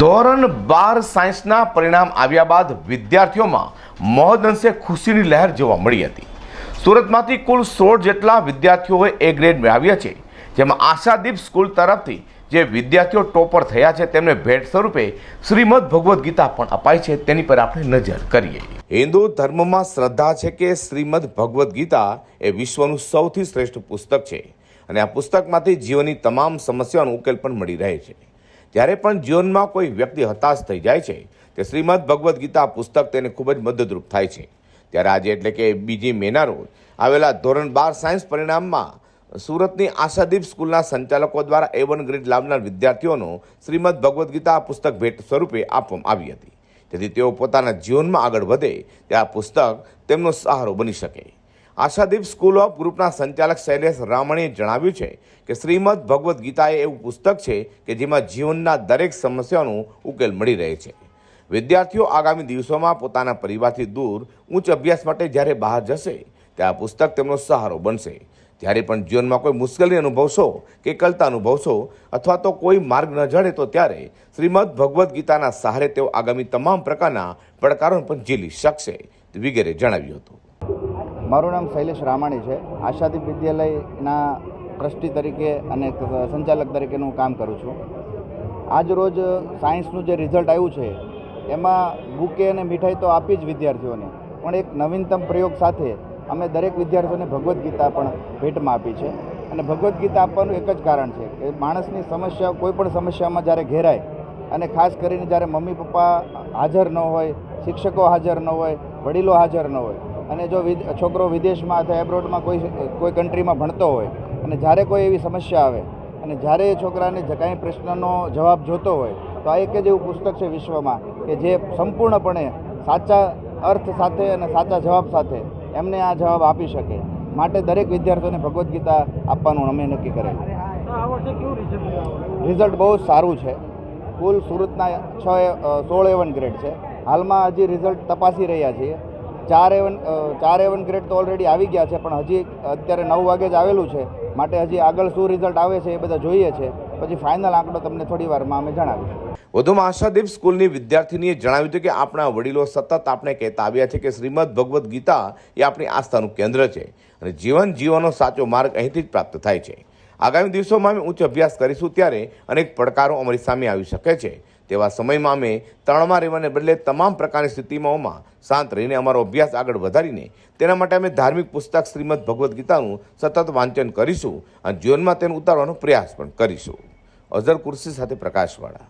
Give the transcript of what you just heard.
ધોરણ બાર સાયન્સના પરિણામ આવ્યા બાદ વિદ્યાર્થીઓમાં મહદઅંશે ખુશીની લહેર જોવા મળી હતી. સુરતમાંથી કુલ સોળ જેટલા વિદ્યાર્થીઓએ એ ગ્રેડ મેળવ્યા છે, જેમાં આશાદીપ સ્કૂલ તરફથી જે વિદ્યાર્થીઓ ટોપર થયા છે તેમને ભેટ સ્વરૂપે શ્રીમદ ભગવદ્ ગીતા પણ અપાય છે, તેની પર આપણે નજર કરીએ. હિન્દુ ધર્મમાં શ્રદ્ધા છે કે શ્રીમદ ભગવદ્ ગીતા એ વિશ્વનું સૌથી શ્રેષ્ઠ પુસ્તક છે અને આ પુસ્તકમાંથી જીવનની તમામ સમસ્યાઓનો ઉકેલ પણ મળી રહે છે. જ્યારે પણ જીવનમાં કોઈ વ્યક્તિ હતાશ થઈ જાય છે, તે શ્રીમદ ભગવદ્ ગીતા પુસ્તક તેને ખૂબ જ મદદરૂપ થાય છે. ત્યારે આજે એટલે કે બીજી મેના રોજ આવેલા ધોરણ બાર સાયન્સ પરિણામમાં સુરતની આશાદીપ સ્કૂલના સંચાલકો દ્વારા એ વન ગ્રેડ લાવનાર વિદ્યાર્થીઓનો શ્રીમદ ભગવદ્ ગીતા પુસ્તક ભેટ સ્વરૂપે આપવામાં આવી હતી. જેથી તેઓ પોતાના જીવનમાં આગળ વધે, તે આ પુસ્તક તેમનો સહારો બની શકે. આશાદીપ સ્કૂલ ઓફ ગ્રુપના સંચાલક શૈલેષ રામણીએ જણાવ્યું છે કે શ્રીમદ ભગવદ્ ગીતા એ એવું પુસ્તક છે કે જેમાં જીવનના દરેક સમસ્યાનો ઉકેલ મળી રહે છે. વિદ્યાર્થીઓ આગામી દિવસોમાં પોતાના પરિવારથી દૂર ઉચ્ચ અભ્યાસ માટે જ્યારે બહાર જશે, ત્યારે આ પુસ્તક તેમનો સહારો બનશે. જ્યારે પણ જીવનમાં કોઈ મુશ્કેલી અનુભવશો કે કલતા અનુભવશો અથવા તો કોઈ માર્ગ ન જડે તો ત્યારે શ્રીમદ ભગવદ્ ગીતાના સહારે તેઓ આગામી તમામ પ્રકારના પડકારો પણ ઝીલી શકશે વગેરે જણાવ્યું હતું. મારું નામ શૈલેષ રામાણી છે. આશાદીપ વિદ્યાલયના ટ્રસ્ટી તરીકે અને સંચાલક તરીકેનું કામ કરું છું. આજ રોજ સાયન્સનું જે રિઝલ્ટ આવ્યું છે, એમાં બુકે અને મીઠાઈ તો આપી જ વિદ્યાર્થીઓને, પણ એક નવીનતમ પ્રયોગ સાથે અમે દરેક વિદ્યાર્થીઓને ભગવદ્ ગીતા પણ ભેટમાં આપી છે. અને ભગવદ્ ગીતા આપવાનું એક જ કારણ છે કે માણસની સમસ્યા કોઈપણ સમસ્યામાં જ્યારે ઘેરાય અને ખાસ કરીને જ્યારે મમ્મી પપ્પા હાજર ન હોય, શિક્ષકો હાજર ન હોય, વડીલો હાજર ન હોય અને જો છોકરો વિદેશમાં અથવા એબ્રોડમાં કોઈ કોઈ કન્ટ્રીમાં ભણતો હોય અને જ્યારે કોઈ એવી સમસ્યા આવે અને જ્યારે એ છોકરાને કાંઈ પ્રશ્નનો જવાબ જોતો હોય તો આ એક જ એવું પુસ્તક છે વિશ્વમાં કે જે સંપૂર્ણપણે સાચા અર્થ સાથે અને સાચા જવાબ સાથે એમને આ જવાબ આપી શકે. માટે દરેક વિદ્યાર્થીઓને ભગવદ્ ગીતા આપવાનું અમે નક્કી કરેલું. રિઝલ્ટ બહુ સારું છે. કુલ સુરતના છ સોળ એવન ગ્રેડ છે. હાલમાં હજી રિઝલ્ટ તપાસી રહ્યા છીએ. ચાર એવન ચાર એવન ગ્રેડ તો ઓલરેડી આવી ગયા છે, પણ હજી અત્યારે નવ વાગે જ આવેલું છે. માટે હજી આગળ શું રિઝલ્ટ આવે છે એ બધા જોઈએ છે. પછી ફાઇનલ આંકડો તમને થોડી વારમાં અમે જણાવીશું. વધુમાં આશાદીપ સ્કૂલની વિદ્યાર્થીનીએ જણાવ્યું હતું કે આપણા વડીલો સતત આપણે કહેતા આવ્યા છે કે શ્રીમદ ભગવદ્ ગીતા એ આપણી આસ્થાનું કેન્દ્ર છે અને જીવન જીવવાનો સાચો માર્ગ અહીંથી જ પ્રાપ્ત થાય છે. આગામી દિવસોમાં અમે ઉચ્ચ અભ્યાસ કરીશું ત્યારે અનેક પડકારો અમારી સામે આવી શકે છે. તેવા સમયમાં અમે તણમાં રહેવાને બદલે તમામ પ્રકારની સ્થિતિમાં શાંત રહીને અમારો અભ્યાસ આગળ વધારીને તેના માટે અમે ધાર્મિક પુસ્તક શ્રીમદ ભગવદ્ ગીતાનું સતત વાંચન કરીશું અને જીવનમાં તેનો ઉતારવાનો પ્રયાસ પણ કરીશું. અઝર કુર્સી સાથે પ્રકાશવાળા.